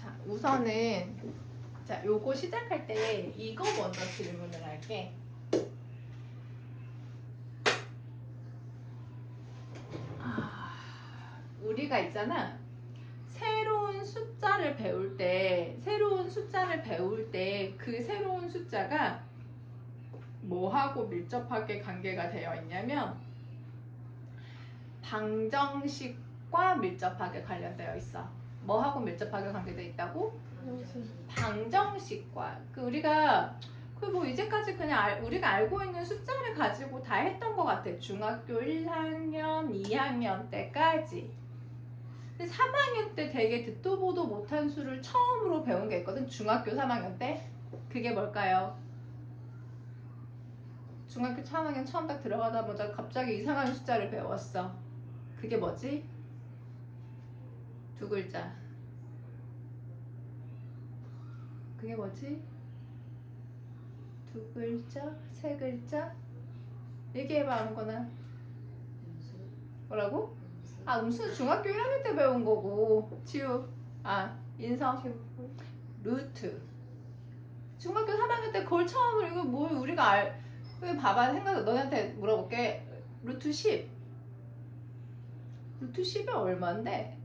자, 우선은 자, 요거 시작할 때 이거 먼저 질문을 할게. 아, 우리가 있잖아. 새로운 숫자를 배울 때, 새로운 숫자를 배울 때 그 새로운 숫자가 뭐하고 밀접하게 관계가 되어 있냐면 방정식과 밀접하게 관련되어 있어. 뭐하고 밀접하게 관계되어 있다고? 방정식과 그 우리가 그 뭐 이제까지 그냥 알- 우리가 알고 있는 숫자를 가지고 다 했던 것 같아. 중학교 1학년, 2학년 때까지. 근데 3학년 때 되게 듣도 보도 못한 수를 처음으로 배운 게 있거든. 중학교 3학년 때. 그게 뭘까요? 중학교 3학년 처음 딱 들어가자마자 갑자기 이상한 숫자를 배웠어. 그게 뭐지? 두 글자. 그게 뭐지? 두 글자? 세 글자? 얘기해봐 아무거나. 뭐라고? 아 음수 중학교 1학년 때 배운 거고 지우 아 인성 루트 중학교 3학년 때 그걸 처음으로 이거 뭐 우리가 알 왜 봐봐 생각 너네한테 물어볼게 루트 10 루트 10이 얼마인데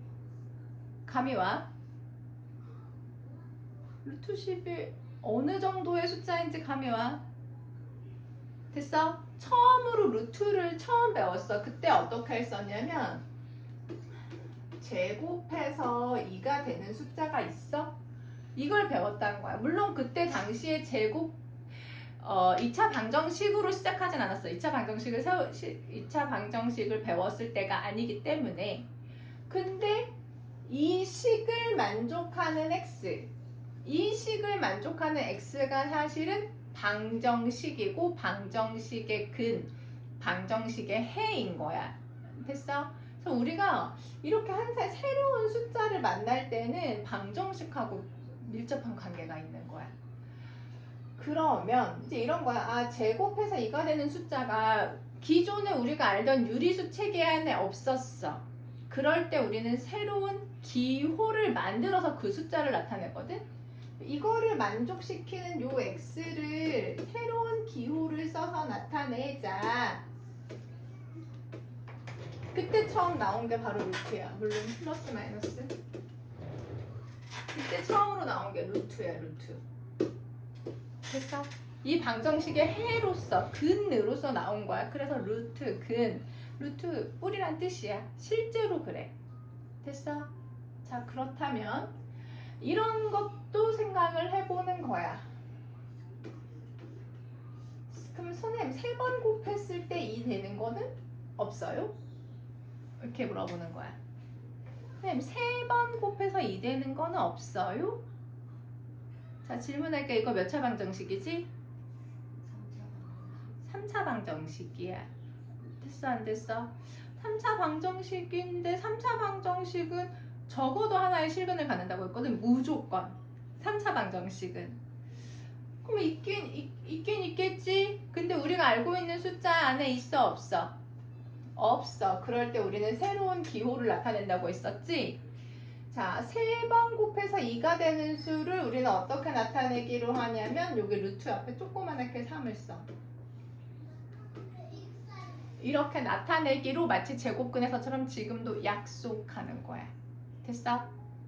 감이 와 루트 10이 어느 정도의 숫자인지 감이 와 됐어? 처음으로 루트를 처음 배웠어 그때 어떻게 했었냐면 제곱해서 2가 되는 숫자가 있어? 이걸 배웠다는 거야. 물론 그때 당시에 제곱 어 2차 방정식으로 시작하진 않았어. 2차 방정식을 세우 2차 방정식을 배웠을 때가 아니기 때문에 근데 이 식을 만족하는 x 이 식을 만족하는 x가 사실은 방정식이고 방정식의 근 방정식의 해인 거야. 됐어? 그래서 우리가 이렇게 항상 새로운 숫자를 만날 때는 방정식하고 밀접한 관계가 있는 거야. 그러면 이제 이런 거야. 아, 제곱해서 이가 되는 숫자가 기존에 우리가 알던 유리수 체계 안에 없었어. 그럴 때 우리는 새로운 기호를 만들어서 그 숫자를 나타내거든. 이거를 만족시키는 요 x를 새로운 기호를 써서 나타내자. 그때 처음 나온 게 바로 루트야. 물론 플러스 마이너스. 그때 처음으로 나온 게 루트야, 루트. 됐어? 이 방정식의 해로서, 근으로서 나온 거야. 그래서 루트, 근. 루트, 뿌리란 뜻이야. 실제로 그래. 됐어? 자, 그렇다면, 이런 것도 생각을 해보는 거야. 그럼 선생님, 세 번 곱했을 때이 되는 거는 없어요? 이렇게 물어보는 거야. 선생님, 세 번 곱해서 2 되는 거는 없어요? 자, 질문할게. 이거 몇 차 방정식이지? 3차 방정식이야. 됐어, 안 됐어? 3차 방정식인데 3차 방정식은 적어도 하나의 실근을 갖는다고 했거든. 무조건. 3차 방정식은. 그럼 있긴, 있, 있긴 있겠지? 근데 우리가 알고 있는 숫자 안에 있어, 없어? 없어. 그럴 때 우리는 새로운 기호를 나타낸다고 했었지? 자, 세번 곱해서 2가 되는 수를 우리는 어떻게 나타내기로 하냐면 여기 루트 앞에 조그만하게 3을 써. 이렇게 나타내기로 마치 제곱근에서처럼 지금도 약속하는 거야. 됐어?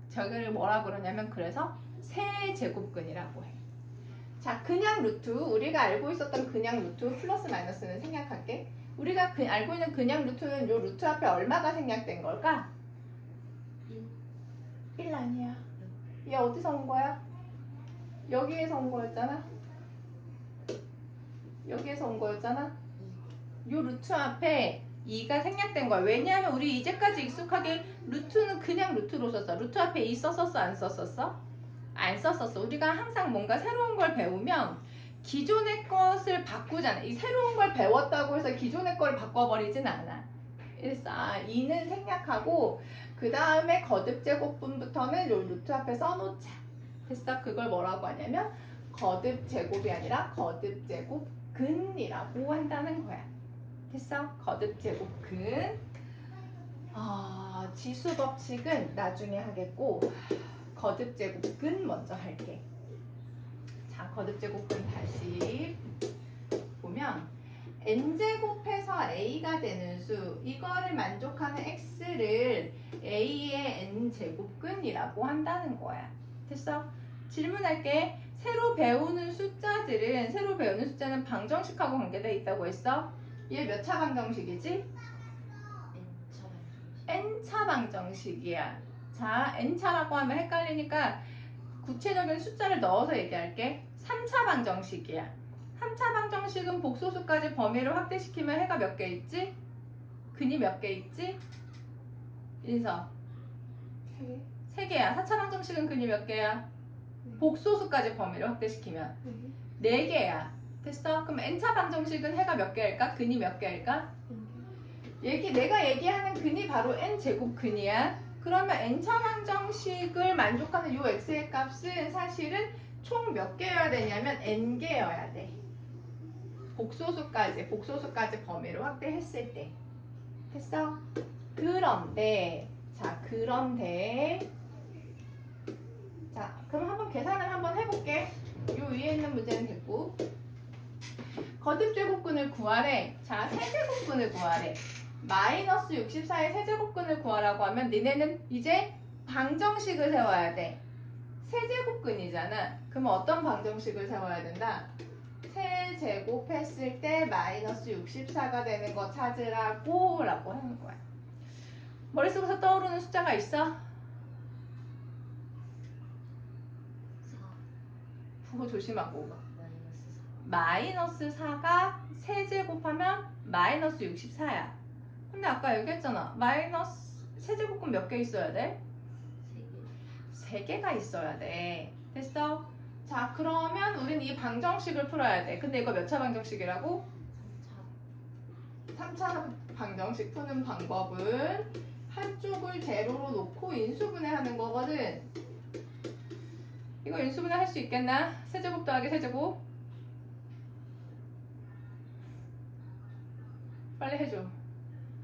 저기를 뭐라 그러냐면 그래서 세 제곱근이라고 해. 자, 그냥 루트 우리가 알고 있었던 그냥 루트 플러스 마이너스는 생략할게. 우리가 그, 알고 있는 그냥 루트는 요 루트 앞에 얼마가 생략된 걸까? 1 아니야. 얘 어디서 온 거야? 여기에서 온 거였잖아. 여기에서 온 거였잖아. 요 루트 앞에 2가 생략된 거야. 왜냐하면 우리 이제까지 익숙하게 루트는 그냥 루트로 썼어. 루트 앞에 2 썼었어? 안 썼었어? 안 썼었어. 우리가 항상 뭔가 새로운 걸 배우면 기존의 것을 바꾸잖아. 이 새로운 걸 배웠다고 해서 기존의 걸 바꿔버리진 않아. 그래서 아, 2는 생략하고 그 다음에 거듭 제곱분부터는 요 루트 앞에 써놓자. 됐어? 그걸 뭐라고 하냐면 거듭 제곱이 아니라 거듭 제곱 근이라고 한다는 거야. 됐어? 거듭 제곱 근. 아, 지수 법칙은 나중에 하겠고 거듭 제곱근 먼저 할게. 자, 거듭 제곱근 다시 보면 n 제곱해서 a가 되는 수 이거를 만족하는 x를 a의 n 제곱근이라고 한다는 거야. 됐어? 질문할게. 새로 배우는 숫자들은 새로 배우는 숫자는 방정식하고 관계돼 있다고 했어? 얘몇 차 방정식이지? n차 방정식이야. 자, n차라고 하면 헷갈리니까 구체적인 숫자를 넣어서 얘기할게. 3차 방정식이야. 3차 방정식은 복소수까지 범위를 확대시키면 해가 몇 개 있지? 근이 몇 개 있지? 인서. 세 개야. 4차 방정식은 근이 몇 개야? 복소수까지 범위를 확대시키면 네 개야. 됐어? 그럼 n차 방정식은 해가 몇 개일까? 근이 몇 개일까? 얘기 내가 얘기하는 근이 바로 n 제곱 근이야. 그러면 n차 방정식을 만족하는 요 x의 값은 사실은 총 몇 개여야 되냐면 n 개여야 돼. 복소수까지 복소수까지 범위를 확대했을 때 됐어? 그런데 자 그런데 자 그럼 한번 계산을 한번 해볼게. 요 위에 있는 문제는 됐고 거듭 제곱근을 구하래. 자 세제곱근을 구하래. 마이너스 64의 세제곱근을 구하라고 하면 니네는 이제 방정식을 세워야 돼. 세제곱근이잖아. 그럼 어떤 방정식을 세워야 된다? 세제곱했을 때 마이너스 64가 되는 거 찾으라고 라고 하는 거야. 머릿속에서 떠오르는 숫자가 있어? 그거 조심하고. 마이너스 4가 세제곱하면 마이너스 64야. 근데 아까 얘기했잖아. 마이너스 세제곱근 몇 개 있어야 돼? 세 개가 있어야 돼. 됐어? 자, 그러면 우린 이 방정식을 풀어야 돼. 근데 이거 몇 차 방정식이라고? 3차 방정식 푸는 방법은 한쪽을 제로로 놓고 인수분해 하는 거거든. 이거 인수분해 할 수 있겠나? 세제곱 더하기 세제곱. 빨리 해줘.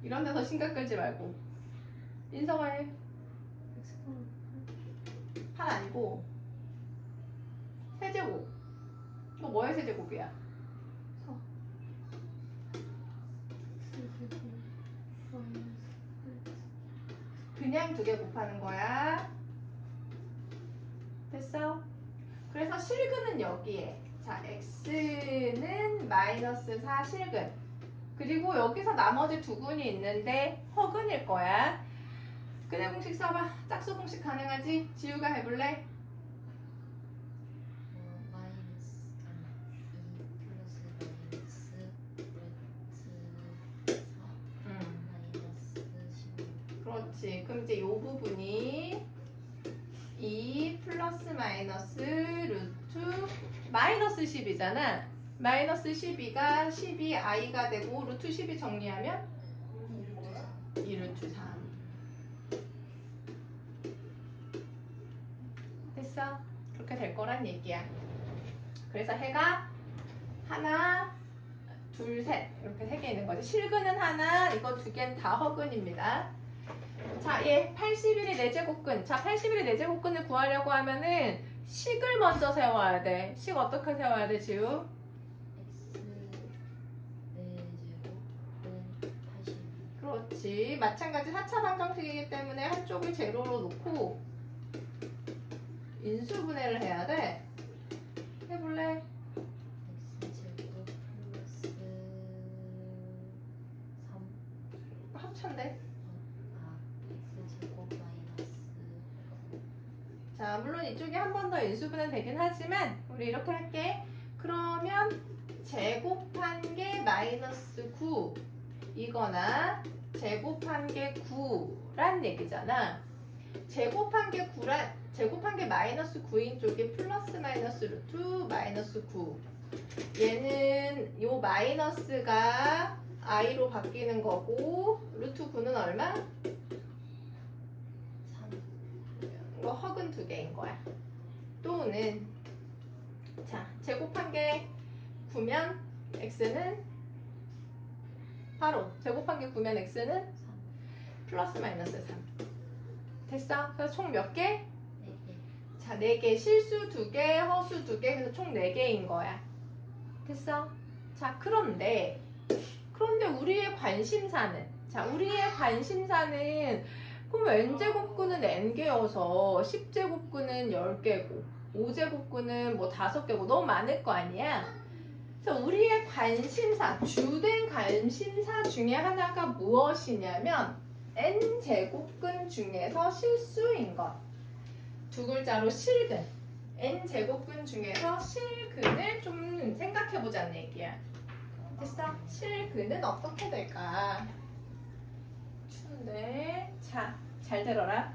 이런 데서 심각 끌지 말고. 인서가 해. 판 아니고 세제곱. 이거 뭐의 세제곱이야? 그냥 두 개 곱하는 거야. 됐어? 그래서 실근은 여기에. 자, x는 마이너스 4 실근. 그리고 여기서 나머지 두 근이 있는데 허근일 거야. 근해 공식 써봐. 짝수 공식 가능하지? 지우가 해볼래? 응. 그렇지. 그럼 이제 이 부분이 2 플러스 마이너스 루트 마이너스 10이잖아. 마이너스 12가 12i가 되고 루트 10이 정리하면 2 루트 3. 됐어? 그렇게 될 거란 얘기야. 그래서 해가 하나, 둘, 셋 이렇게 세 개 있는 거지. 실근은 하나, 이거 두 개는 다 허근입니다. 자, 얘 81의 네제곱근 자, 81의 네제곱근을 구하려고 하면은 식을 먼저 세워야 돼. 식 어떻게 세워야 돼, 지우? 그렇지. 마찬가지 4차 방정식이기 때문에 한쪽을 제로로 놓고 인수분해를 해야 돼. 해볼래? 합천데. 자, 물론 이쪽에 한번 더 인수분해 되긴 하지만 우리 이렇게 할게. 그러면 제곱한 게 마이너스 9 이거나 제곱한 게 9란 얘기잖아. 제곱한 게 9란 제곱한 게 마이너스 9인 쪽이 플러스 마이너스 루트 마이너스 9. 얘는 요 마이너스가 i로 바뀌는 거고 루트 9는 얼마? 이거 허근 두 개인 거야. 또는 자 제곱한 게 9면 x는 바로 제곱한 게 9면 x는 플러스 마이너스 3. 됐어? 그래서 총 몇 개? 자, 4개. 실수 2개, 허수 2개. 그래서 총 4개인 거야. 됐어? 자, 그런데, 그런데 우리의 관심사는, 자, 우리의 관심사는, 그럼 n제곱근은 n개여서 10제곱근은 10개고, 5제곱근은 뭐 5개고, 너무 많을 거 아니야? 그래서 우리의 관심사, 주된 관심사 중에 하나가 무엇이냐면, n제곱근 중에서 실수인 것. 두 글자로 실근. n제곱근 중에서 실근을 좀 생각해 보자는 얘기야. 됐어? 실근은 어떻게 될까? 추운데. 자, 잘 들어라.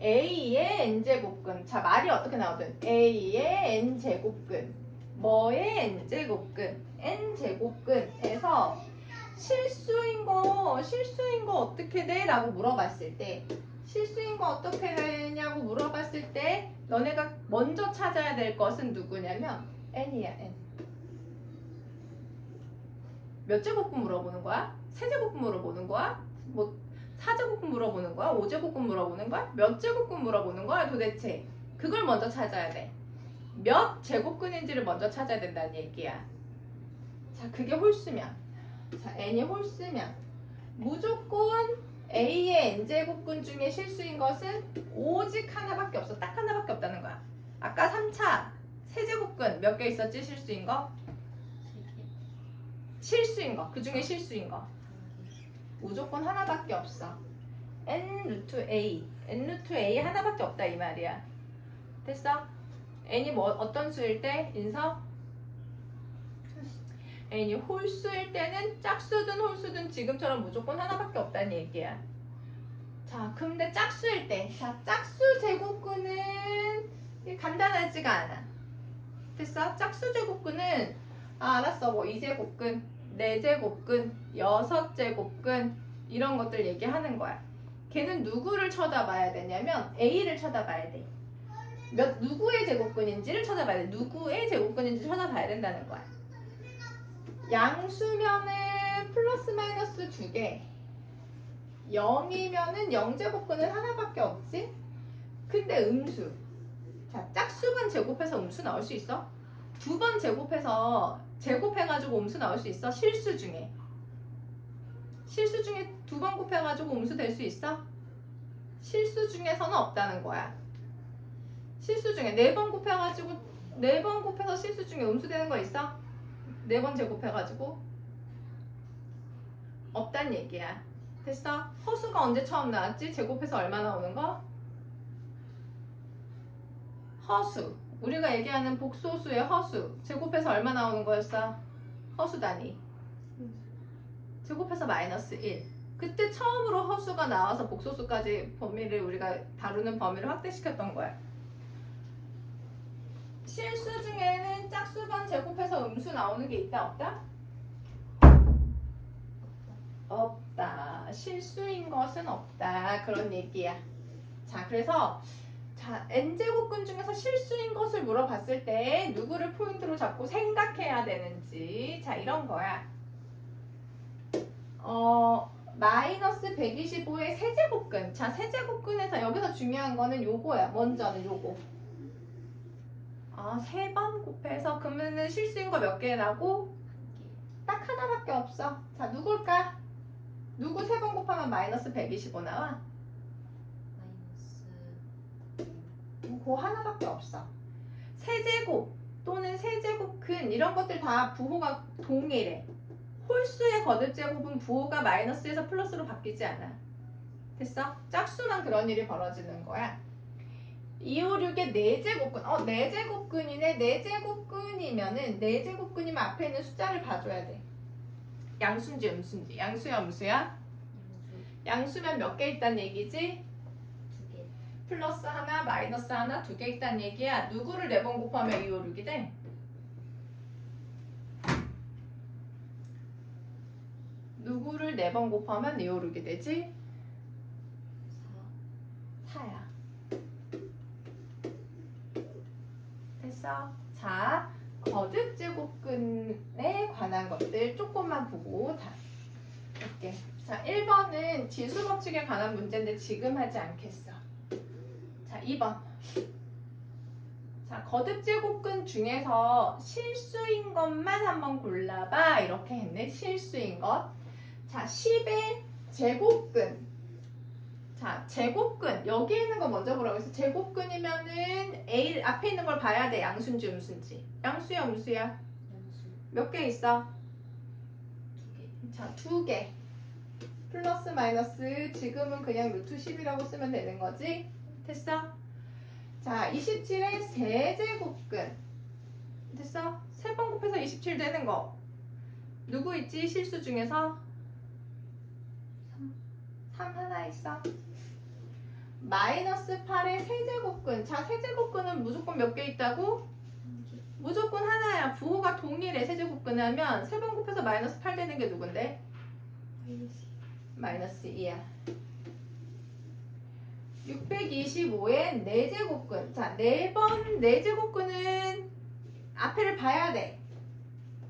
A의 n제곱근. 자, 말이 어떻게 나오든. A의 n제곱근. 뭐의 n제곱근? n제곱근에서 실수인 거, 실수인 거 어떻게 돼? 라고 물어봤을 때, 실수인 거 어떻게 되냐고 물어봤을 때, 너네가 먼저 찾아야 될 것은 누구냐면, n이야, n. 몇 제곱근 물어보는 거야? 세 제곱근 물어보는 거야? 뭐, 4제곱근 물어보는 거야? 5제곱근 물어보는 거야? 몇 제곱근 물어보는 거야, 도대체? 그걸 먼저 찾아야 돼. 몇 제곱근인지를 먼저 찾아야 된다는 얘기야. 자, 그게 홀수면. 자, n이 홀수면 무조건 a의 n제곱근 중에 실수인 것은 오직 하나밖에 없어. 딱 하나밖에 없다는 거야. 아까 3차 세제곱근 몇 개 있었지? 실수인 거? 실수인 거. 그 중에 실수인 거. 무조건 하나밖에 없어. n 루트 a. n 루트 a 하나밖에 없다 이 말이야. 됐어? N이 뭐 어떤 수일 때? 인서? n이 홀수일 때는 짝수든 홀수든 지금처럼 무조건 하나밖에 없다는 얘기야. 자, 근데 짝수일 때, 자, 짝수 제곱근은 간단하지가 않아. 됐어? 짝수 제곱근은 아, 알았어. 뭐 2제곱근, 4제곱근, 6제곱근 이런 것들 얘기하는 거야. 걔는 누구를 쳐다봐야 되냐면 A를 쳐다봐야 돼. 몇 누구의 제곱근인지를 쳐다봐야 돼. 누구의 제곱근인지 쳐다봐야 된다는 거야. 양수면은 플러스 마이너스 두 개. 0이면은 0제곱근은 하나밖에 없지? 근데 음수. 자, 짝수만 제곱해서 음수 나올 수 있어? 두 번 제곱해서 제곱해가지고 음수 나올 수 있어? 실수 중에. 실수 중에 두 번 곱해가지고 음수 될 수 있어? 실수 중에서는 없다는 거야. 실수 중에 네 번 곱해가지고 네 번 곱해서 실수 중에 음수 되는 거 있어? 네 번 제곱해가지고 없단 얘기야. 됐어? 허수가 언제 처음 나왔지? 제곱해서 얼마 나오는 거? 허수. 우리가 얘기하는 복소수의 허수. 제곱해서 얼마 나오는 거였어? 허수 단위. 제곱해서 마이너스 1. 그때 처음으로 허수가 나와서 복소수까지 범위를 우리가 다루는 범위를 확대시켰던 거야. 실수 중에는 짝수번 제곱해서 음수 나오는 게 있다 없다? 없다. 실수인 것은 없다. 그런 얘기야. 자, 그래서 자, n제곱근 중에서 실수인 것을 물어봤을 때 누구를 포인트로 잡고 생각해야 되는지 자, 이런 거야. 어, 마이너스 125의 세제곱근. 자, 세제곱근에서 여기서 중요한 거는 요거야. 먼저는 요거. 아, 세 번 곱해서 그러면은 실수인 거 몇 개 나고? 딱 하나밖에 없어. 자, 누굴까? 누구 세 번 곱하면 마이너스 125 나와? 그 하나밖에 없어. 세제곱 또는 세제곱근 이런 것들 다 부호가 동일해. 홀수의 거듭 제곱은 부호가 마이너스에서 플러스로 바뀌지 않아. 됐어? 짝수만 그런 일이 벌어지는 거야. 256의 4제곱근. 어, 4제곱근이네. 4제곱근이면은 4제곱근이면 앞에 있는 숫자를 봐줘야 돼. 양수인지 음수인지. 양수야, 음수야? 양수면 몇 개 있단 얘기지? 플러스 하나, 마이너스 하나, 두 개 있단 얘기야. 누구를 네 번 곱하면 256이 돼? 누구를 네 번 곱하면 256이 되지? 4야. 됐어? 자, 거듭 제곱근에 관한 것들 조금만 보고 다 볼게. 자, 1번은 지수 법칙에 관한 문제인데 지금 하지 않겠어. 2번. 자, 거듭 제곱근 중에서 실수인 것만 한번 골라봐. 이렇게 했네. 실수인 것. 자, 10의 제곱근. 자, 제곱근. 여기 있는 거 먼저 보라고 했어. 제곱근이면은 A 앞에 있는 걸 봐야 돼. 양수인지 음수인지. 양수야, 음수야. 몇 개 있어? 두개 자, 두 개. 플러스 마이너스 지금은 그냥 루트 10이라고 쓰면 되는 거지? 됐어? 자, 27의 세제곱근. 됐어? 세 번 곱해서 27 되는 거. 누구 있지? 실수 중에서? 3 하나 있어. 마이너스 8의 세제곱근. 자, 세제곱근은 무조건 몇 개 있다고? 무조건 하나야. 부호가 동일해. 세제곱근 하면 세 번 곱해서 마이너스 8 되는 게 누군데? 마이너스 마이너스 2야. 625의 4제곱근. 자, 4번 4제곱근은 앞에를 봐야 돼.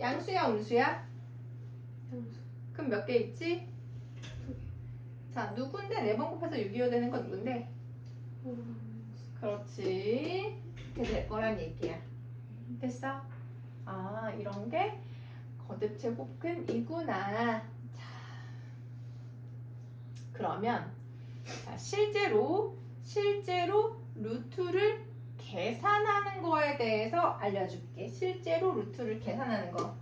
양수야, 음수야? 연수 그럼 몇 개 있지? 자, 누군데 4번 곱해서 625 되는 거 누군데? 그렇지. 이렇게 될 거란 얘기야. 됐어? 아, 이런 게 거듭 제곱근이구나. 자, 그러면 자, 실제로 실제로 루트를 계산하는 거에 대해서 알려줄게. 실제로 루트를 계산하는 거.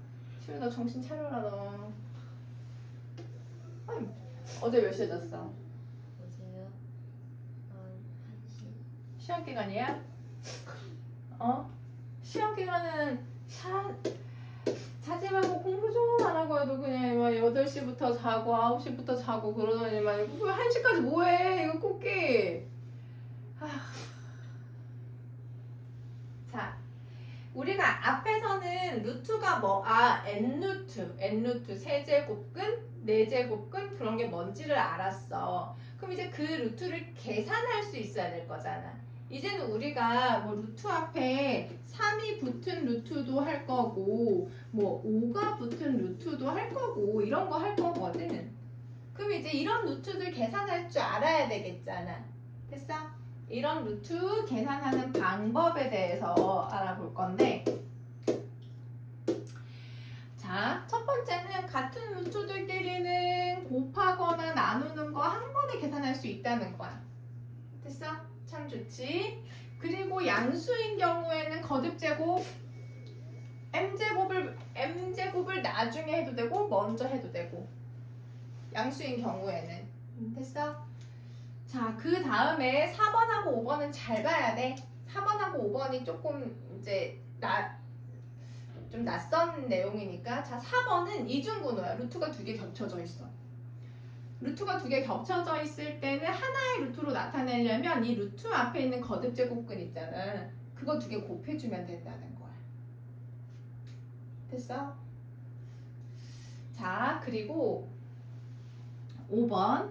시우 너 정신 차려라 너. 아니, 어제 몇 시에 잤어? 어제요 한 1시 시험 기간이야? 어? 시험 기간은 자, 자지 말고 공부 좀 하라고 해도 그냥 막 8시부터 자고 9시부터 자고 그러더니만 왜 1시까지 뭐해 이거 꽃게 아. 자 우리가 앞에서는 루트가 뭐, 아, n루트, n루트, 세제곱근, 네제곱근, 그런 게 뭔지를 알았어. 그럼 이제 그 루트를 계산할 수 있어야 될 거잖아. 이제는 우리가 뭐 루트 앞에 3이 붙은 루트도 할 거고, 뭐 5가 붙은 루트도 할 거고, 이런 거 할 거거든. 그럼 이제 이런 루트들 계산할 줄 알아야 되겠잖아. 됐어? 이런 루트 계산하는 방법에 대해서 알아볼 건데, 자, 첫 번째는 같은 루트들끼리는 곱하거나 나누는 거 한 번에 계산할 수 있다는 거야. 됐어? 참 좋지. 그리고 양수인 경우에는 거듭 제곱 m 제곱을 m 제곱을 나중에 해도 되고 먼저 해도 되고 양수인 경우에는 됐어? 자, 그 다음에 4번하고 5번은 잘 봐야 돼. 4번하고 5번이 조금 이제 나, 좀 낯선 내용이니까. 자, 4번은 이중분호야. 루트가 두 개 겹쳐져 있어. 루트가 두 개 겹쳐져 있을 때는 하나의 루트로 나타내려면 이 루트 앞에 있는 거듭 제곱근 있잖아. 그거 두 개 곱해주면 된다는 거야. 됐어? 자, 그리고 5번.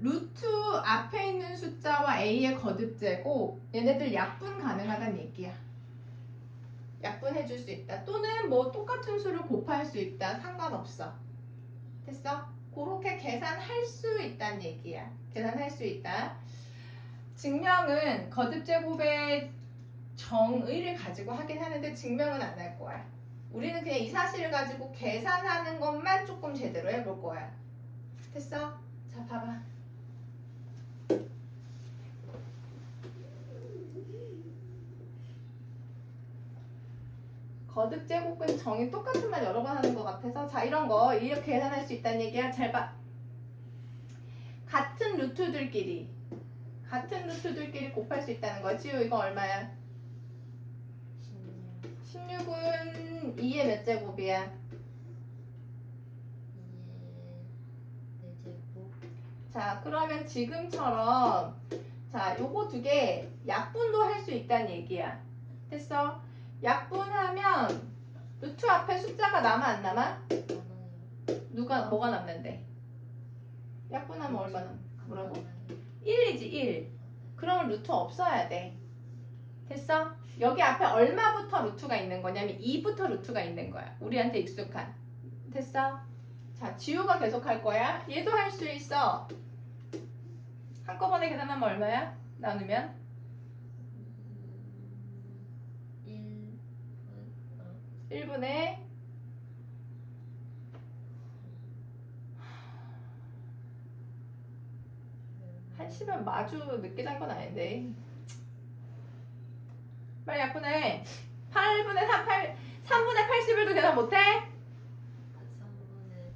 루트 앞에 있는 숫자와 a의 거듭 제곱 얘네들 약분 가능하다는 얘기야. 약분해 줄 수 있다. 또는 뭐 똑같은 수를 곱할 수 있다. 상관없어. 됐어? 그렇게 계산할 수 있다는 얘기야. 계산할 수 있다. 증명은 거듭 제곱의 정의를 가지고 하긴 하는데 증명은 안 할 거야. 우리는 그냥 이 사실을 가지고 계산하는 것만 조금 제대로 해볼 거야. 됐어? 자, 봐봐. 거듭 제곱은 정의 똑같은 말 여러 번 하는 것 같아서 자 이런 거 이렇게 계산할 수 있다는 얘기야 잘 봐. 같은 루트들끼리 같은 루트들끼리 곱할 수 있다는 거야. 지우 이거 얼마야? 16 16은 2의 몇 제곱이야? 2의 4제곱 자 그러면 지금처럼 자 요거 두 개 약분도 할 수 있다는 얘기야. 됐어? 약분하면 루트 앞에 숫자가 남아 안 남아? 누가 뭐가 남는데? 약분하면 얼마 남? 뭐라고? 많아요. 1이지 1. 그러면 루트 없어야 돼. 됐어? 여기 앞에 얼마부터 루트가 있는 거냐면 2부터 루트가 있는 거야. 우리한테 익숙한. 됐어? 자, 지우가 계속 할 거야. 얘도 할 수 있어. 한꺼번에 계산하면 얼마야? 나누면 1분의 한 시면 마주 늦게 잔 건 아닌데. 빨리 약분해. 8분의 3, 8, 3분의 81도 계산 못해? 3분의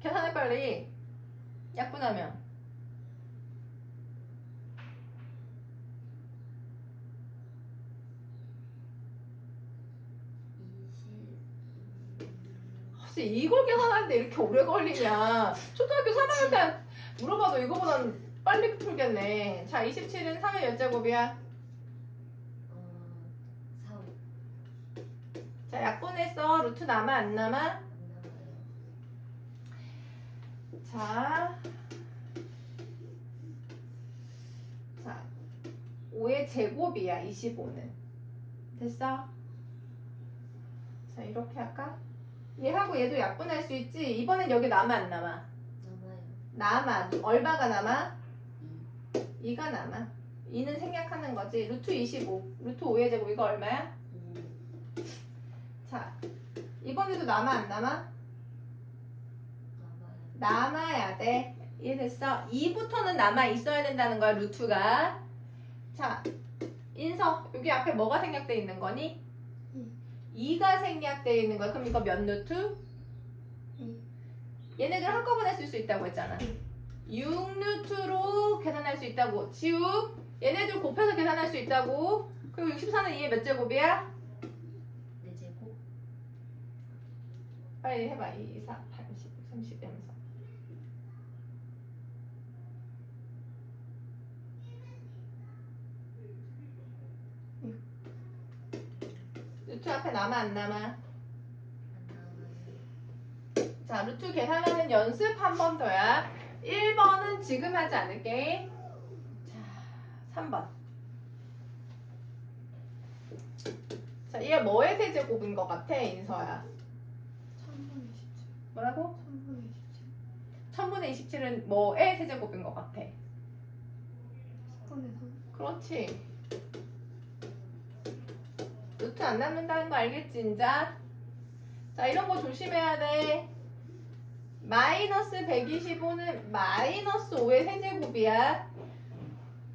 80 계산해 빨리. 약분하면. 혹시 이걸 계산하는데 이렇게 오래 걸리냐? 초등학교 3학년때 물어봐도 이거보단 빨리 풀겠네. 자, 27은 3의 몇 제곱이야? 어, 4, 5 자, 약분했어. 루트 남아 안 남아? 안 남아요. 자. 자. 5의 제곱이야, 25는. 됐어? 자, 이렇게 할까? 얘하고 얘도 약분할 수 있지? 이번엔 여기 남아 안 남아? 남아요. 남아. 얼마가 남아? 2, 2가 남아. 2는 생략하는 거지. 루트 25. 루트 5의 제곱 이거 얼마야? 5 자. 이번에도 남아 안 남아? 남아요. 남아야 돼. 이해됐어? 2부터는 남아 있어야 된다는 거야, 루트가. 자, 인서. 여기 앞에 뭐가 생략돼 있는 거니? 2가 생략되어 있는 거야. 그럼 이거 몇 루트? 음. 얘네들 한꺼번에 쓸 수 있다고 했잖아. 6루트로 계산할 수 있다고. 지우, 얘네들 곱해서 계산할 수 있다고. 그리고 64는 2의 몇 제곱이야? 4제곱. 빨리 해봐. 2, 4, 8, 10, 30, 30. 루트 앞에 남아 안 남아? 자, 루트 계산하는 연습 한 번 더야. 1번은 지금 하지 않을게. 자, 3번. 자, 얘 뭐의 세제곱인 것 같아, 인서야? 1000분의 17 뭐라고? 1000분의 27 1000분의 27은 뭐의 세제곱인 것 같아? 10분의 3 그렇지. 루트 안 남는다는 거 알겠지, 인자? 자, 이런 거 조심해야 돼. 마이너스 125는 마이너스 5의 세제곱이야.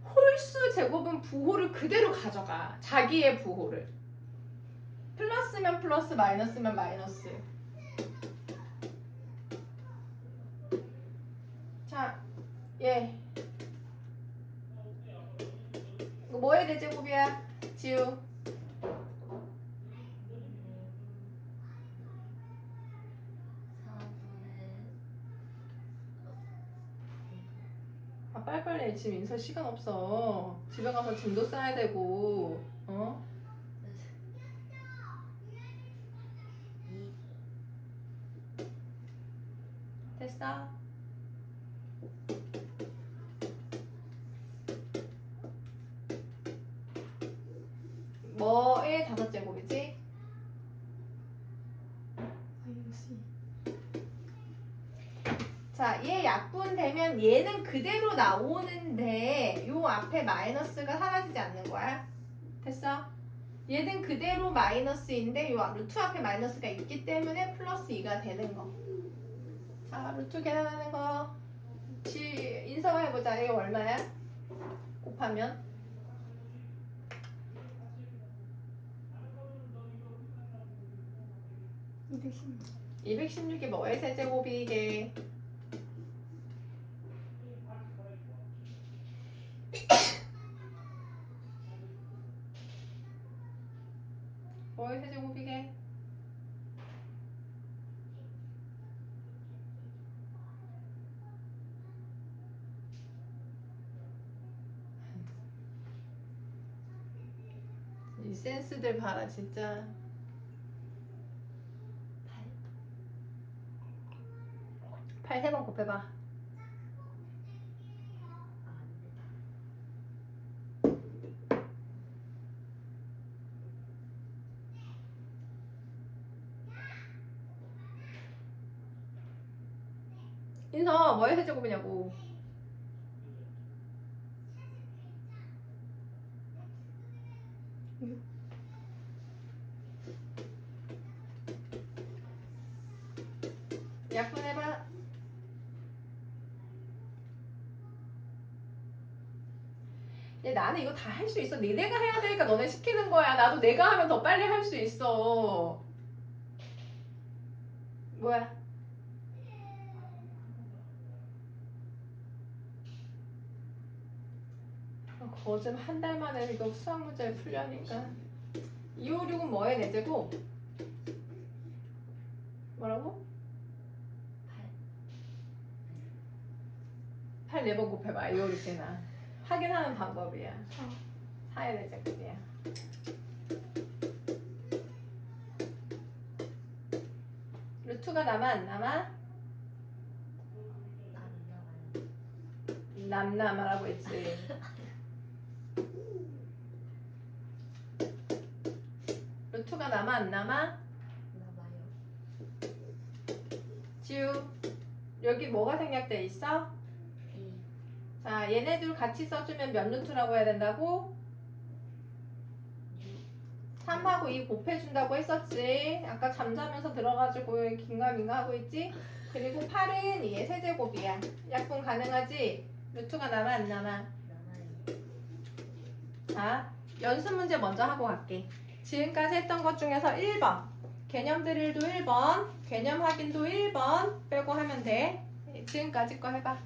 홀수 제곱은 부호를 그대로 가져가. 자기의 부호를. 플러스면 플러스, 마이너스면 마이너스. 자, 예. 이거 뭐의 대제곱이야? 지우. 아 빨리빨리 해. 지금 인서 시간 없어. 집에 가서 짐도 싸야 되고. 어? 2 됐어. 뭐의 다섯 제곱이지? 마이너스 2 자, 얘 얘는 그대로 나오는데 요 앞에 마이너스가 사라지지 않는 거야. 됐어? 얘는 그대로 마이너스인데 요 루트 앞에 마이너스가 있기 때문에 플러스 2가 되는 거. 자, 루트 계산하는 거. 지, 인서가 해보자. 이게 얼마야? 곱하면? 216 216이 뭐의 세제곱이 이게? 뭐의 세제곱이게? 이 센스들 봐라 진짜. 8 8세번 곱해봐 약분해봐. 야, 나는 이거 다 할 수 있어. 니네가 해야 되니까 너네 시키는 거야. 나도 내가 하면 더 빨리 할 수 있어. 뭐야? 거짓 한 달 만에 이거 수학 문제 풀려니까. 256은 뭐의 내제곱? 뭐라고? 8 4번 곱해봐 256개나 확인하는 방법이야 어. 4의 내제곱이야 루트가 남아 안 남아? 남남아라고 했지 루트가 남아 안 남아? 지우 여기 뭐가 생략돼 있어? 자 얘네들 같이 써주면 몇 루트라고 해야 된다고? 3하고 2 곱해준다고 했었지 아까 잠자면서 들어가지고 긴가민가 하고 있지? 그리고 8은 2의 세제곱이야 약분 가능하지? 루트가 남아 안 남아? 자 연습 문제 먼저 하고 갈게 지금까지 했던 것 중에서 1번. 개념 드릴도 1번 개념 확인도 1번 빼고 하면 돼. 지금까지 거 해봐